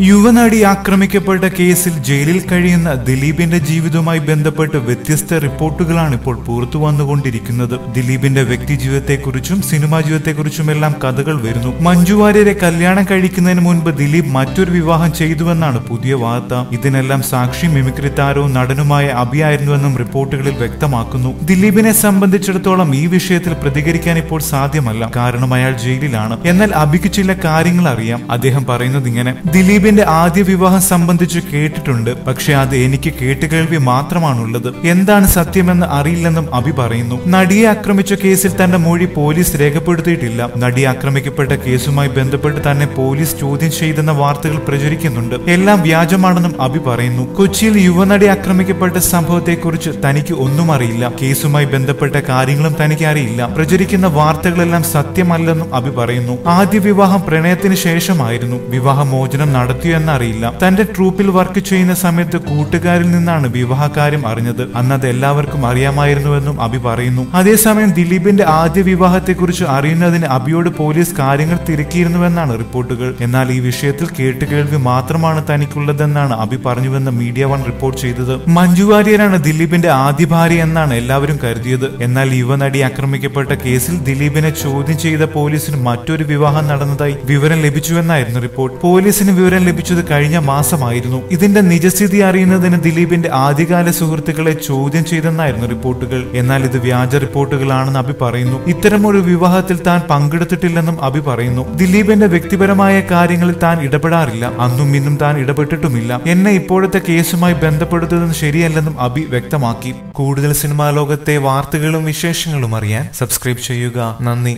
യുവനടി ആക്രമിക്കപ്പെട്ട കേസിൽ ജയിലിൽ കഴിയുന്ന ദിലീപിന്റെ ജീവിതവുമായി ബന്ധപ്പെട്ട് വ്യത്യസ്ത റിപ്പോർട്ടുകളാണ് ഇപ്പോൾ പുറത്തു വന്നുകൊണ്ടിരിക്കുന്നത്. ദിലീപിന്റെ വ്യക്തി ജീവിതത്തെക്കുറിച്ചും സിനിമാ ജീവിതത്തെക്കുറിച്ചുമെല്ലാം കഥകൾ വരുന്നു. മഞ്ജു വാര്യരെ കല്യാണം കഴിക്കുന്നതിന് മുൻപ് ദിലീപ് മറ്റൊരു വിവാഹം ചെയ്തുവെന്നാണ് പുതിയ വാർത്ത. ഇതിനെല്ലാം സാക്ഷി മിമിക്രി താരവും നടനുമായ അഭിയായിരുന്നുവെന്നും റിപ്പോർട്ടുകളിൽ വ്യക്തമാക്കുന്നു. ദിലീപിനെ സംബന്ധിച്ചിടത്തോളം ഈ വിഷയത്തിൽ പ്രതികരിക്കാൻ ഇപ്പോൾ സാധ്യമല്ല. കാരണം അയാൾ ജയിലിലാണ്. എന്നാൽ അഭിക്ക് ചില കാര്യങ്ങൾ അറിയാം. അദ്ദേഹം പറയുന്നത് ഇങ്ങനെ ദിലീപിന്റെ ആദ്യ വിവാഹം സംബന്ധിച്ച് കേട്ടിട്ടുണ്ട്. പക്ഷെ അത് എനിക്ക് കേട്ടുകേൾവി മാത്രമാണുള്ളത്. എന്താണ് സത്യമെന്ന് അറിയില്ലെന്നും അഭി പറയുന്നു. നടിയെ ആക്രമിച്ച കേസിൽ തന്റെ മൊഴി പോലീസ് രേഖപ്പെടുത്തിയിട്ടില്ല. നടി ആക്രമിക്കപ്പെട്ട കേസുമായി ബന്ധപ്പെട്ട് തന്നെ പോലീസ് ചോദ്യം ചെയ്തെന്ന വാർത്തകൾ പ്രചരിക്കുന്നുണ്ട്. എല്ലാം വ്യാജമാണെന്നും അഭി പറയുന്നു. കൊച്ചിയിൽ യുവനടി ആക്രമിക്കപ്പെട്ട സംഭവത്തെക്കുറിച്ച് തനിക്ക് ഒന്നും അറിയില്ല. കേസുമായി ബന്ധപ്പെട്ട കാര്യങ്ങളും തനിക്ക് അറിയില്ല. പ്രചരിക്കുന്ന വാർത്തകളെല്ലാം സത്യമല്ലെന്നും അഭി പറയുന്നു. ആദ്യ വിവാഹം പ്രണയത്തിന് ശേഷമായിരുന്നു. വിവാഹമോചനം നടത്തിയോ എന്നറിയില്ല. തന്റെ ട്രൂപ്പിൽ വർക്ക് ചെയ്യുന്ന സമയത്ത് കൂട്ടുകാരിൽ നിന്നാണ് വിവാഹകാര്യം അറിഞ്ഞത്. അന്ന് അത് എല്ലാവർക്കും അറിയാമായിരുന്നുവെന്നും അഭി പറയുന്നു. അതേസമയം ദിലീപിന്റെ ആദ്യ വിവാഹത്തെക്കുറിച്ച് അറിയുന്നതിന് അബിയോട് പോലീസ് കാര്യങ്ങൾ തിരക്കിയിരുന്നുവെന്നാണ് റിപ്പോർട്ടുകൾ. എന്നാൽ ഈ വിഷയത്തിൽ കേട്ടുകേൾവി മാത്രമാണ് തനിക്കുള്ളതെന്നാണ് അബി പറഞ്ഞുവെന്ന് മീഡിയ വൺ റിപ്പോർട്ട് ചെയ്തത്. മഞ്ജു വാര്യരാണ് ദിലീപിന്റെ ആദ്യ ഭാര്യ എന്നാണ് എല്ലാവരും കരുതിയത്. എന്നാൽ യുവനടി ആക്രമിക്കപ്പെട്ട കേസിൽ ദിലീപിനെ ചോദ്യം ചെയ്ത പോലീസിന് മറ്റൊരു വിവാഹം നടന്നതായി വിവരം ലഭിച്ചുവെന്നായിരുന്നു റിപ്പോർട്ട്. പോലീസിന് വിവരം ലഭിച്ചത് കഴിഞ്ഞ മാസമായിരുന്നു. ഇതിന്റെ നിജസ്ഥിതി അറിയുന്നതിന് ദിലീപിന്റെ ആദ്യകാല സുഹൃത്തുക്കളെ ചോദ്യം ചെയ്തെന്നായിരുന്നു റിപ്പോർട്ടുകൾ. എന്നാൽ ഇത് വ്യാജ റിപ്പോർട്ടുകളാണെന്ന് അഭി പറയുന്നു. ഇത്തരമൊരു വിവാഹത്തിൽ താൻ പങ്കെടുത്തിട്ടില്ലെന്നും അഭി പറയുന്നു. ദിലീപിന്റെ വ്യക്തിപരമായ കാര്യങ്ങളിൽ താൻ ഇടപെടാറില്ല. അന്നും ഇന്നും താൻ ഇടപെട്ടിട്ടുമില്ല. എന്നെ ഇപ്പോഴത്തെ കേസുമായി ബന്ധപ്പെടുത്തുന്നത് ശരിയല്ലെന്നും അഭി വ്യക്തമാക്കി. കൂടുതൽ സിനിമാ ലോകത്തെ വാർത്തകളും വിശേഷങ്ങളും അറിയാൻ സബ്സ്ക്രൈബ് ചെയ്യുക. നന്ദി.